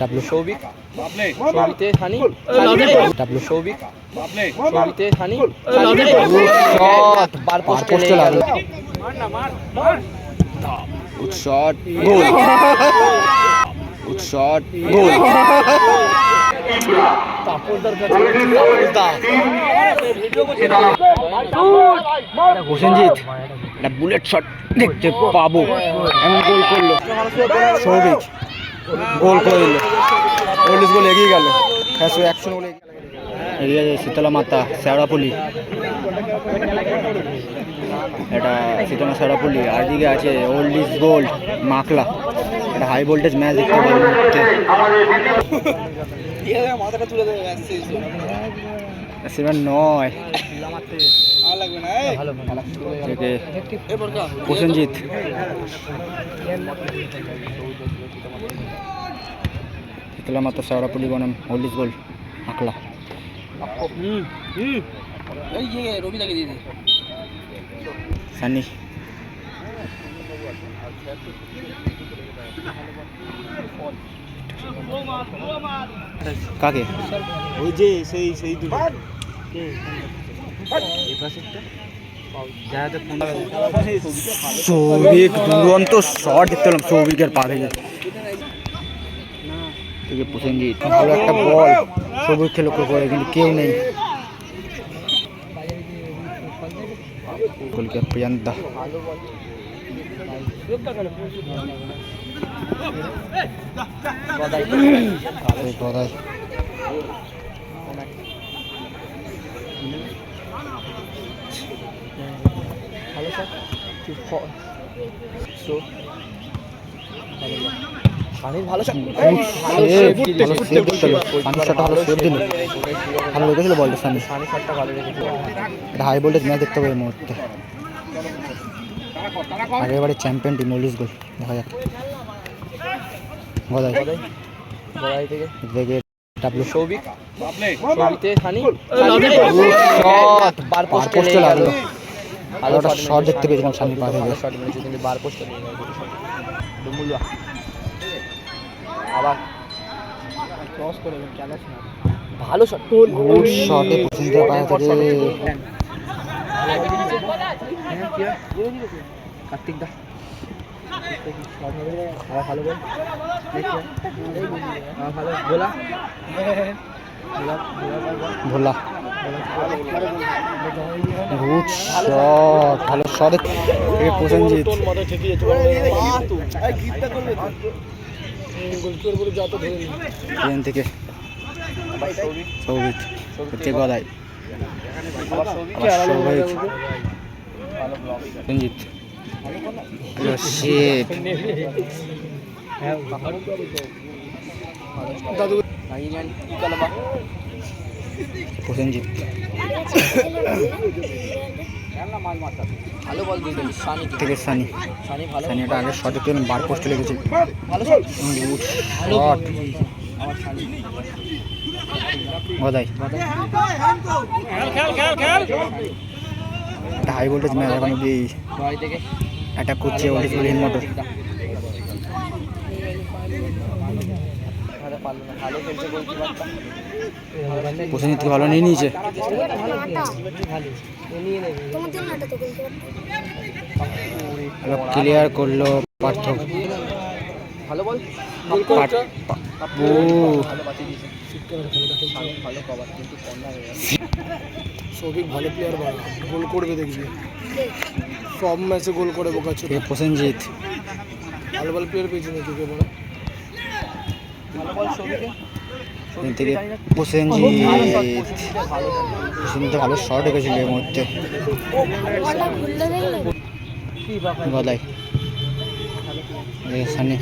W Souvik বাপলে সৌভিতে হানি। ডাব্লু সৌভিক বাপলে সৌভিতে হানি। লাদে। শট বার পোস্টে পোস্টে লাগল লাগল। Good shot goal good shot goal হোসেনজিৎ। একটা বুলেট শট দেখতে পাবো। এমন গোল করল। সৌভিক গোল করে দিল। ওল্ডিস গোল এগিয়ে গেল। একশো একশো গোল এগিয়ে আছে শীতলা মাতা শেওড়াপল্লি। এটা শীতলা শেওড়াপল্লি। আর দিকে আছে ওল্ড ইজ গোল্ড মাকলা। একটা হাই ভোল্টেজ ম্যাচ দেখতে পাবো মাথাটা তুলে দেবে নয়। থেকে প্রসেনজিৎ শীতলা মাতা শেওড়াপল্লি বনাম রবিদাকে দিয়ে দে সানি। কাকে? ওই যে সেই সেই দুটো। সৌভিক দুরন্ত শট দেখতে পেলাম সৌভিকের পা থেকে থেকে প্রসেনজিৎ ভালো একটা বল সৌভিককে লক্ষ্য করে কিন্তু কেউ নেই গোলকিপার প্রিয়ান্তা এই গদাই ভালো Save, ভালো save দেখতে পেল। সানি শটটা ভালো save দিল। ভালো লেগেছিল বলটা সানি এটা হাই ভোল্টেজ ম্যাচ দেখতে হবে এই মুহূর্তে। আগের বারে চ্যাম্পিয়ন টিম ওলিস গোল দেখা যাক। গদাই। থেকে। ডাব্লু সৌভিক। বাপলে হানি। শট বার বার পোস্টে পোস্টে লাগল। ভালো ভালো শট দেখতে পেয়েছিলাম সামনে পা থেকে শট মেরেছে কিন্তু বার পোস্টে ডুমুলুয়া আবার। ক্রস করে কেন ভালো শট গুড শটে পা থেকে। কার্তিক দা। ভালো। বল ভালো ভোলা ভালো প্রসেনজিৎ। থেকে। সৌভিক। থেকে গদাই সৌভিক। প্রসেনজিৎ শেপ প্রসেনজিৎ। ভালো বল সানি থেকে সানি। সানি ভালো। সানি ওটা আগে শট দেখতে বার পোস্টে লেগেছে। ভালো shot Gadai. High voltage match এখন অব্দি বাড়ি থেকে অ্যাটাক করছে ওলিস গোলিন মোটর ভালো থেকে নিয়ে নিয়েছে। ক্লিয়ার করল পার্থ। ভালো বল। ভালো ভালো কিন্তু কর্নার গেছে সৌভিক ভালো প্লেয়ার গোল করবে দেখবি। সব ম্যাচে গোল করে বোকাচ্ছে থেকে প্রসেনজিৎ। ভালো ভালো প্লেয়ার পেয়েছি নাকি কে বল থেকে প্রসেনজিৎ। প্রসেনজিৎ ভালো শট এর মধ্যে গদাই সানি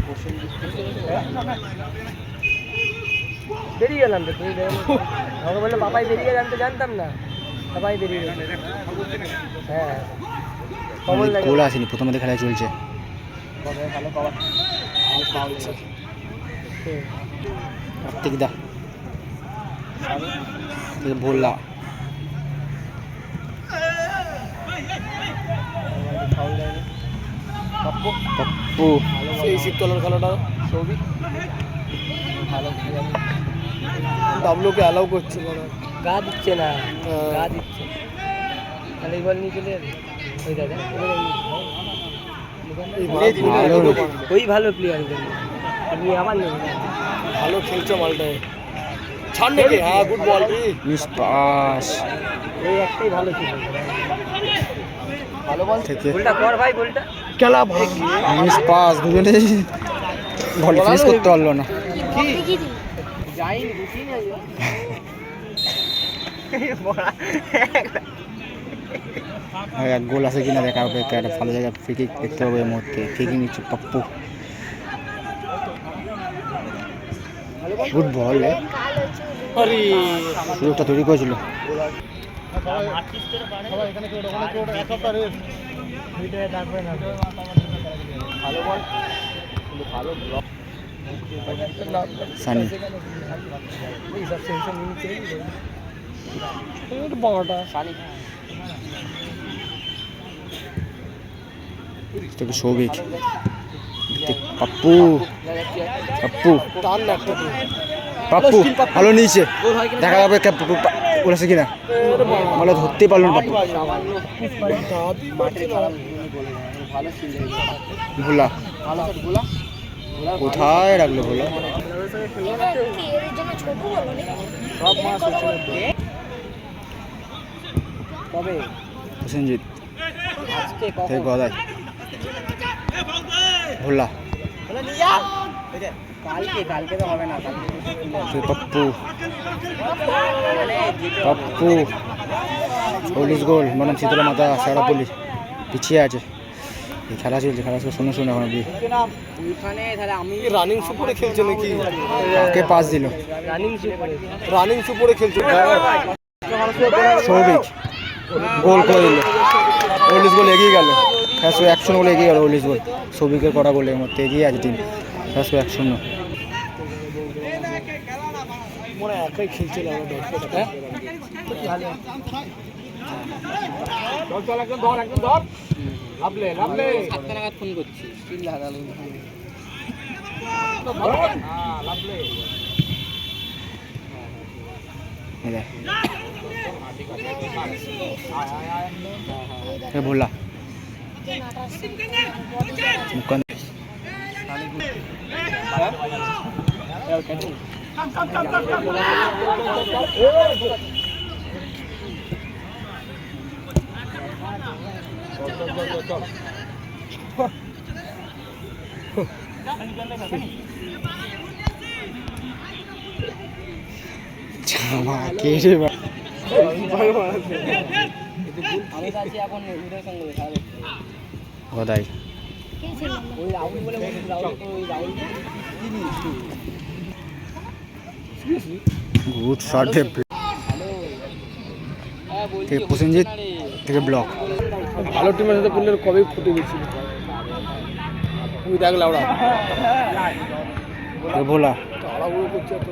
প্রসেনজিৎ বেরিয়ে গেলাম তো তুই আমাকে বলল পাপাই বেরিয়ে গেলাম তো জানতাম না। পাপাই বেরিয়ে গেছে হ্যাঁ। গোল আসেনি প্রথমে খেলা চলছে। কার্তিক দা। ভোলা ফাউল দেয়নি পপ্পু। সেই শীতকালের খেলাটা। সৌভিক ভালো। ডাবলুকে অ্যালাউ করছে। মানে গা দিচ্ছে না হ্যাঁ। গা দিচ্ছে। তাহলে এই বল নিয়ে চলে যাবে। ওই দাদা ওই- ভালো প্লেয়ার আপনি আবার নেবেন ভালো খেলছে মালটায় ছাড় নাকি? হ্যাঁ গুড বল মিস পাস এই একটাই ভালো ছিল ভালো বল থেকে। গোলটা কর ভাই গোলটা খেলা মিস পাস দুজনে বল ফিনিশ করতে পারল না। এক গোল আছে কিনা দেখা হবে। একটা ভালো জায়গায় ফ্রি কিক দেখতে হবে এর মধ্যে ফ্রি নিচ্ছে পপ্পু। গুড বল সুযোগটা তৈরি করেছিল। থেকে সৌভিক পাপ্পু। পাপ্পু। পাপ্পু ভালো নিয়েছে। দেখা যাবে বলেছে কিনা? বলে ধরতেই পারল না। ভালো। কোথায় রাখল ভোলা? প্রসেনজিৎ। কখন গদাই ভোলা। কালকে কালকে তো হবে না পাপ্পু পাপ্পু পুলিশ গোল মানে শীতলা মাতা সারা পুলিশ পিছিয়ে আছে। খেলা চলছে খেলা চলছে শুনে শুনে এখন অব্দি। কি রানিং সুপারে খেলছে নাকি? কাকে পাস দিল? রানিং রানিং খেলছে। সৌভিক গোল করে দিল। ওল্ডিস গোল এগিয়ে গেল। হ্যাঁ শো এক শূন্য গোল এগিয়ে গেল ওল্ডিস গোল। সৌভিকের কটা গোলের মধ্যে এগিয়ে আছে টিম হ্যাঁ শো এক শূন্য মনে হয় একাই খেলছে না আমার দর্শক। হ্যাঁ? ফোন করছি চিল্লা হাজালো এই দেখ। এ ভোলা মুখান জামা কে রে বা আমি কাছে এখন উদয় সঙ্গে খেলা গদাই ওই রাহুল বলে বলছি রাহুল তো ওই রাহুল গুড হ্যাঁ থেকে প্রসেনজিৎ থেকে ব্লক। ভালো টিমের সাথে পড়লে কবে ফুটে গেছিল ওই দেখ লাউড়া। এ ভোলা। তাড়াহুড়ো করছে এত।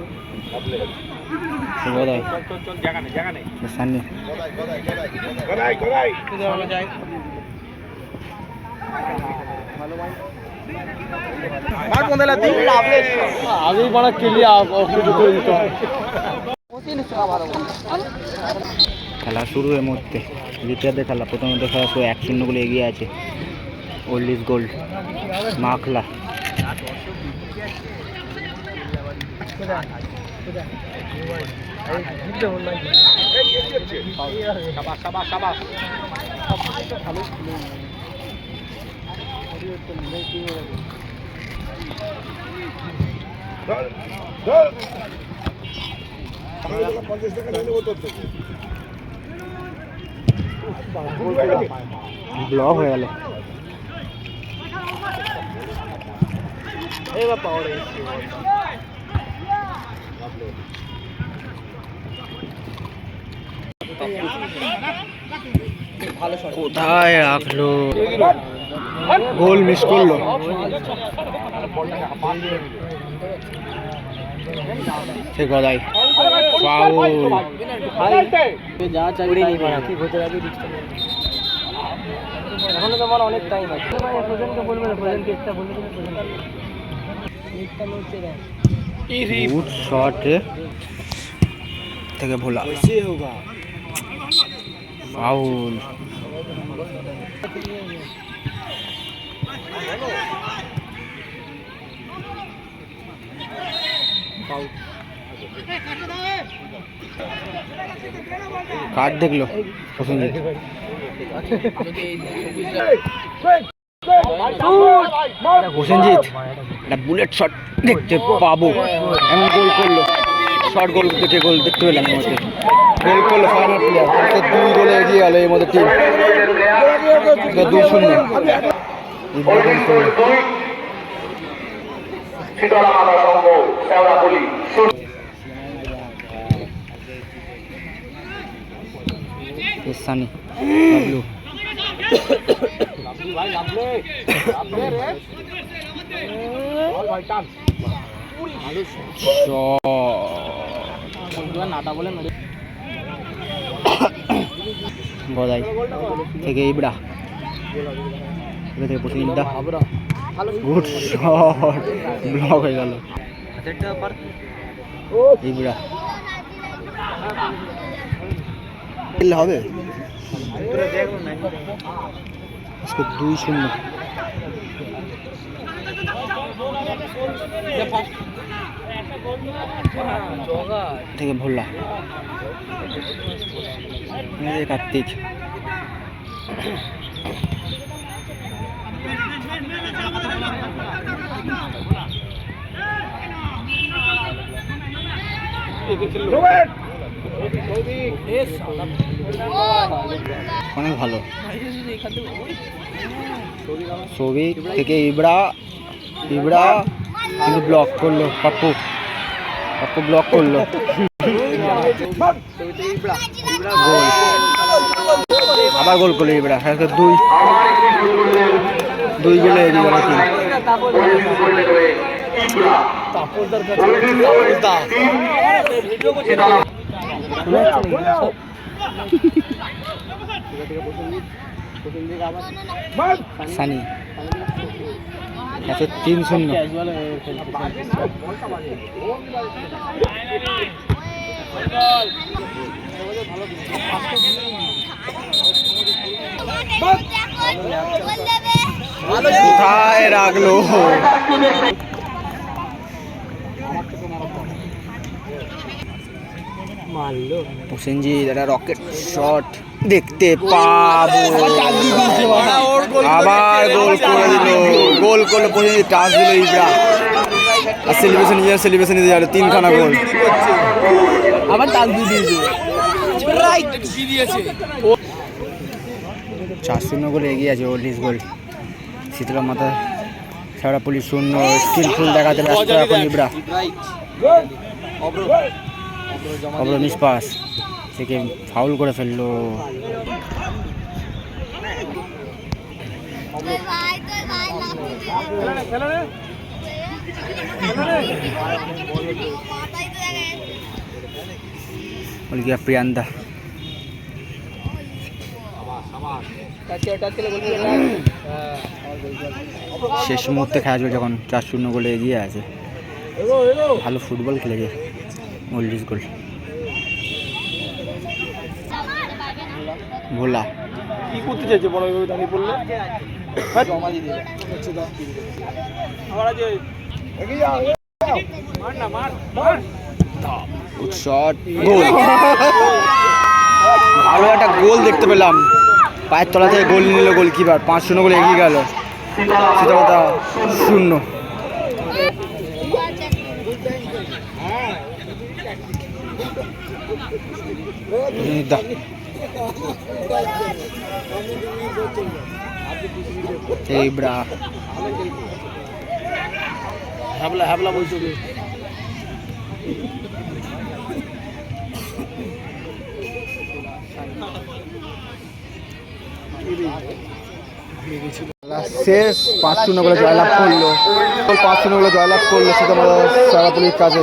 করে দিতে হয় খেলা শুরু এর মধ্যে দ্বিতীয়ার্ধে খেলা প্রথমত খেলা শুরু, এক শূন্য গোলে এগিয়ে আছে ওল্ড ইজ গোল্ড, মাখলা। ব্লক হয়ে গেল এবার পাওয়ার এসছে ভালো শট কোথায় রাখল? গোল মিস করল। সে গদাই ফাউল। এখনও তোমার অনেক টাইম আছে। প্রজেন্টকে বলবে না না গুড শট থেকে ভোলা। ফাউল। কার্ড দেখল প্রসেনজিৎ প্রসেনজিৎ একটা বুলেট শট দেখতে পাবো। গোল করল। শর্ট গোল দেখে গোল দেখতে পেলাম এর মধ্যে গোল করল ফাইনাল প্লেয়ার দুই গোলে এগিয়ে গেল এর মধ্যে টিম। দুই শূন্য। নাটা বলে মেরে গদাই থেকে ইবড়া। এবার থেকে ইবড়া গুড শট। ব্লক হয়ে গেল। ইবড়া। হবে? আজকে দুই শূন্য। থেকে ভোলা। কার্তিক। অনেক ভালো। সৌভিক থেকে ইবড়া ইবড়া কিন্তু ব্লক করল পাপ্পু। পাপ্পু ব্লক করল আবার গোল করল ইবড়া হ্যাঁ দুই দুই গোলে এগিয়ে গেল তাপসদা সানি। একশো তিন শূন্য। কোথায় রাখল? মারলো। প্রসেনজিৎ একটা রকেট শট দেখতে পাবো। আবার গোল করে দিল। গোল করল প্রসেনজিৎ টাচ দিল ইবরা আর সেলিব্রেশন নিজের সেলিব্রেশন নিতে গেল তিনখানা গোল। আবার টাচ দিয়ে দিয়েছে। চার শূন্য গোলে এগিয়ে আছে ওল্ডিস গোল। শীতলা মাথা সারা পুলিশ শূন্য স্কিলফুল দেখাতে ব্যস্ত এখন ইবরা। অব্র নিষ্পাস থেকে ফাউল করে ফেলল। গিয়া প্রিয়ান্দা। শেষ মুহূর্তে খেলা চলছে যখন চার শূন্য গোলে এগিয়ে আছে। ভালো ফুটবল খেলেছে ওল্ডিস গোল। ভোলা। কি করতে চাইছে বড় দাঁড়িয়ে পড়ল? ভালো একটা গোল দেখতে পেলাম। পায়ের তলা থেকে গোল নিল গোলকিপার। পাঁচ শূন্য গোলে এগিয়ে গেল। সেটা কথা শূন্য দা। শেষ পাঁচ শূন্য করে জয়লাভ করল। পাঁচ শূন্য করে জয়লাভ করল সেটা সারাপুলির কাছে